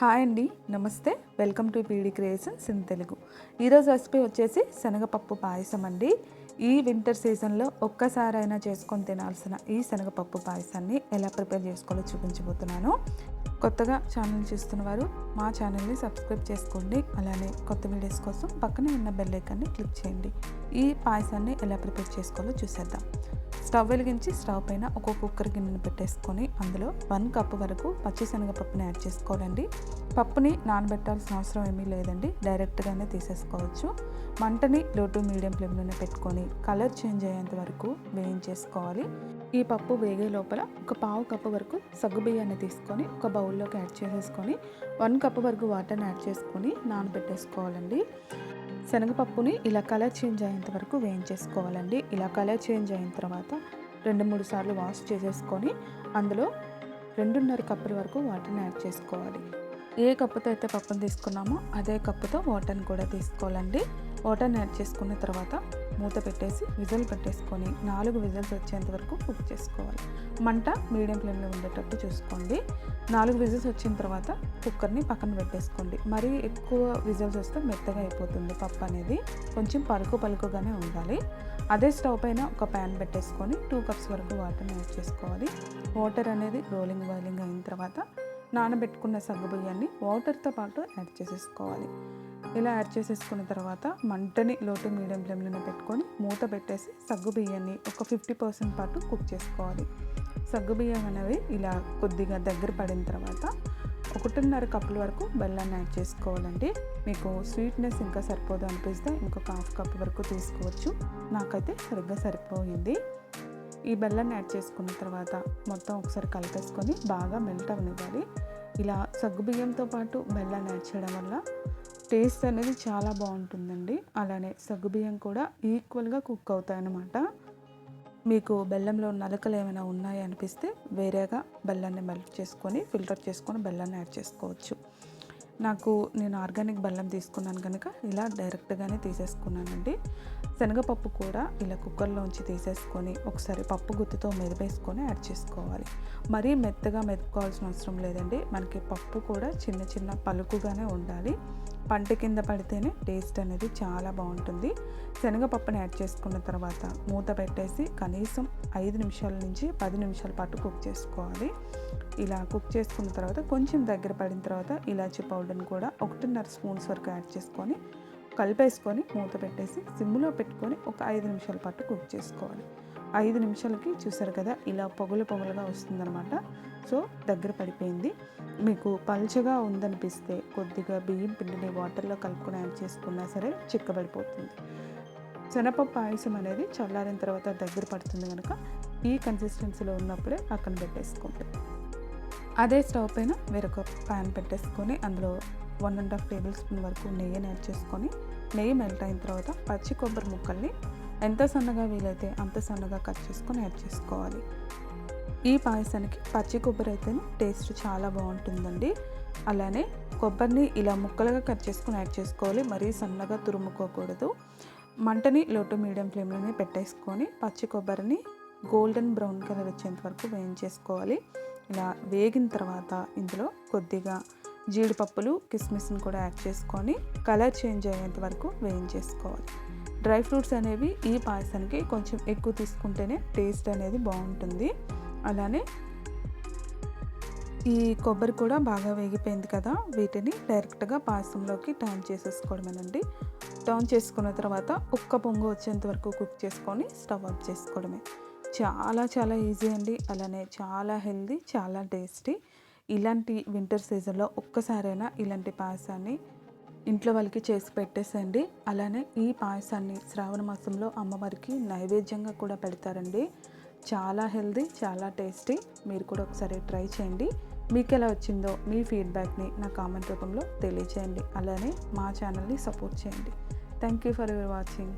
Hi అండి నమస్తే. Welcome to PD creations in Telugu. ఈరోజు రెసిపీ వచ్చేసి శనగపప్పు పాయసం అండి. ఈ వింటర్ సీజన్లో ఒక్కసారైనా చేసుకొని తినాల్సిన ఈ శనగపప్పు పాయసాన్ని ఎలా ప్రిపేర్ చేసుకోవాలో చూపించబోతున్నాను. కొత్తగా ఛానల్ చూస్తున్న వారు మా ఛానల్ని సబ్స్క్రైబ్ చేసుకోండి. అలానే కొత్త వీడియోస్ కోసం పక్కనే ఉన్న బెల్ ఐకాన్ని క్లిక్ చేయండి. ఈ పాయసాన్ని ఎలా ప్రిపేర్ చేసుకోవాలో చూసేద్దాం. స్టవ్ వెలిగించి స్టవ్ పైన ఒక కుక్కర్ గిన్నెను పెట్టేసుకొని అందులో వన్ కప్ వరకు పచ్చిశనగపప్పుని యాడ్ చేసుకోవాలండి. పప్పుని నానబెట్టాల్సిన అవసరం ఏమీ లేదండి. డైరెక్ట్గానే తీసేసుకోవచ్చు. మంటని లో టు మీడియం ఫ్లేమ్లోనే పెట్టుకొని కలర్ చేంజ్ అయ్యేంత వరకు వేయించేసుకోవాలి. ఈ పప్పు వేగే లోపల ఒక పావు కప్పు వరకు సగ్గు బియ్యాన్ని తీసుకొని ఒక బౌల్లోకి యాడ్ చేసేసుకొని వన్ కప్ వరకు వాటర్ని యాడ్ చేసుకొని నానబెట్టేసుకోవాలండి. శనగపప్పుని ఇలా కలర్ చేంజ్ అయ్యేంత వరకు వేయించేసుకోవాలండి. ఇలా కలర్ చేంజ్ అయిన తర్వాత రెండు మూడు సార్లు వాష్ చేసేసుకొని అందులో రెండున్నర కప్పుల వరకు వాటర్ని యాడ్ చేసుకోవాలి. ఏ కప్పుతో అయితే పప్పును తీసుకున్నామో అదే కప్పుతో వాటర్ని కూడా తీసుకోవాలండి. వాటర్ని యాడ్ చేసుకున్న తర్వాత మూత పెట్టేసి విజిల్ పెట్టేసుకొని నాలుగు విజిల్స్ వచ్చేంత వరకు కుక్ చేసుకోవాలి. మంట మీడియం ఫ్లేమ్లో ఉండేటట్టు చూసుకోండి. నాలుగు విజిల్స్ వచ్చిన తర్వాత కుక్కర్ని పక్కన పెట్టేసుకోండి. మరీ ఎక్కువ విజిల్స్ వస్తే మెత్తగా అయిపోతుంది పప్పు అనేది. కొంచెం పలుకు పలుకుగానే ఉండాలి. అదే స్టవ్ పైన ఒక ప్యాన్ పెట్టేసుకొని టూ కప్స్ వరకు వాటర్ని యాడ్ చేసుకోవాలి. వాటర్ అనేది రోలింగ్ బాయిలింగ్ అయిన తర్వాత నానబెట్టుకున్న సగ్గు బియ్యాన్ని వాటర్తో పాటు యాడ్ చేసేసుకోవాలి. ఇలా యాడ్ చేసేసుకున్న తర్వాత మంటని లోటు మీడియం ఫ్లేమ్లోనే పెట్టుకొని మూత పెట్టేసి సగ్గు బియ్యాన్ని ఒక ఫిఫ్టీ పర్సెంట్ పాటు కుక్ చేసుకోవాలి. సగ్గు బియ్యం అనేవి ఇలా కొద్దిగా దగ్గర పడిన తర్వాత ఒకటిన్నర కప్పుల వరకు బెల్లాన్ని యాడ్ చేసుకోవాలండి. మీకు స్వీట్నెస్ ఇంకా సరిపోదు అనిపిస్తే ఇంకొక హాఫ్ కప్ వరకు తీసుకోవచ్చు. నాకైతే సరిగ్గా సరిపోయింది. ఈ బెల్లాన్ని యాడ్ చేసుకున్న తర్వాత మొత్తం ఒకసారి కలిపేసుకొని బాగా మెల్ట్ అవనివ్వాలి. ఇలా సగ్గుబియ్యంతో పాటు బెల్లాన్ని యాడ్ చేయడం వల్ల టేస్ట్ అనేది చాలా బాగుంటుందండి. అలానే సగ్గుబియ్యం కూడా ఈక్వల్గా కుక్ అవుతాయి అన్నమాట మీకు బెల్లంలో నలకలు ఏమైనా ఉన్నాయి అనిపిస్తే వేరేగా బెల్లాన్ని మెల్ట్ చేసుకొని ఫిల్టర్ చేసుకొని బెల్లాన్ని యాడ్ చేసుకోవచ్చు. నాకు నేను ఆర్గానిక్ బెల్లం తీసుకున్నాను కనుక ఇలా డైరెక్ట్గానే తీసేసుకున్నానండి. శనగపప్పు కూడా ఇలా కుక్కర్లోంచి తీసేసుకొని ఒకసారి పప్పు గుత్తితో మెదిపేసుకొని యాడ్ చేసుకోవాలి. మరీ మెత్తగా మెదుపుకోవాల్సిన అవసరం లేదండి. మనకి పప్పు కూడా చిన్న చిన్న పలుకుగానే ఉండాలి. పంట కింద పడితేనే టేస్ట్ అనేది చాలా బాగుంటుంది. శనగపప్పుని యాడ్ చేసుకున్న తర్వాత మూత పెట్టేసి కనీసం ఐదు నిమిషాల నుంచి పది నిమిషాల పాటు కుక్ చేసుకోవాలి. ఇలా కుక్ చేసుకున్న తర్వాత కొంచెం దగ్గర పడిన తర్వాత ఇలాచీ పౌడర్ని కూడా ఒకటిన్నర స్పూన్స్ వరకు యాడ్ చేసుకొని కలిపేసుకొని మూత పెట్టేసి సిమ్లో పెట్టుకొని ఒక ఐదు నిమిషాల పాటు కుక్ చేసుకోవాలి. ఐదు నిమిషాలకి చూసారు కదా ఇలా పొగలు పొగలుగా వస్తుందన్నమాట. సో దగ్గర పడిపోయింది. మీకు పల్చగా ఉందనిపిస్తే కొద్దిగా బియ్యం పిండిని వాటర్లో కలుపుకొని యాడ్ చేసుకున్నా సరే చిక్కబడిపోతుంది. శనగపప్పు పాయసం అనేది చల్లారిన తర్వాత దగ్గర పడుతుంది కనుక ఈ కన్సిస్టెన్సీలో ఉన్నప్పుడే పక్కన పెట్టేసుకోండి. అదే స్టవ్ పైన వేరొక ప్యాన్ పెట్టేసుకొని అందులో one and half tablespoon వరకు నెయ్యిని యాడ్ చేసుకొని నెయ్యి మెల్ట్ అయిన తర్వాత పచ్చి కొబ్బరి ముక్కల్ని ఎంత సన్నగా వీలైతే అంత సన్నగా కట్ చేసుకొని యాడ్ చేసుకోవాలి. ఈ పాయసానికి పచ్చి కొబ్బరి అయితేనే టేస్ట్ చాలా బాగుంటుందండి. అలానే కొబ్బరిని ఇలా ముక్కలుగా కట్ చేసుకొని యాడ్ చేసుకోవాలి. మరీ సన్నగా తురుముకోకూడదు. మంటని లోటు మీడియం ఫ్లేమ్లోనే పెట్టేసుకొని పచ్చి కొబ్బరిని గోల్డెన్ బ్రౌన్ కలర్ వచ్చేంత వరకు వేయించేసుకోవాలి. ఇలా వేగిన తర్వాత ఇందులో కొద్దిగా జీడిపప్పులు కిస్మిస్ని కూడా యాడ్ చేసుకొని కలర్ చేంజ్ అయ్యేంత వరకు వేయించేసుకోవాలి. డ్రై ఫ్రూట్స్ అనేవి ఈ పాయసానికి కొంచెం ఎక్కువ తీసుకుంటేనే టేస్ట్ అనేది బాగుంటుంది. అలానే ఈ కొబ్బరి కూడా బాగా వేగిపోయింది కదా వీటిని డైరెక్ట్గా పాయసంలోకి టర్న్ చేసేసుకోవడమేనండి. టర్న్ చేసుకున్న తర్వాత ఉక్క పొంగు వచ్చేంత వరకు కుక్ చేసుకొని స్టవ్ ఆఫ్ చేసుకోవడమే. చాలా చాలా ఈజీ అండి. అలానే చాలా హెల్దీ చాలా టేస్టీ. ఇలాంటి వింటర్ సీజన్లో ఒక్కసారైనా ఇలాంటి పాయసాన్ని ఇంట్లో వాళ్ళకి చేసి పెట్టేసండి. అలానే ఈ పాయసాన్ని శ్రావణ మాసంలో అమ్మవారికి నైవేద్యంగా కూడా పెడతారండి. చాలా హెల్దీ చాలా టేస్టీ. మీరు కూడా ఒకసారి ట్రై చేయండి. మీకు ఎలా వచ్చిందో మీ ఫీడ్బ్యాక్ని నా కామెంట్ రూపంలో తెలియచేయండి. అలానే మా ఛానల్ని సపోర్ట్ చేయండి. Thank you for your watching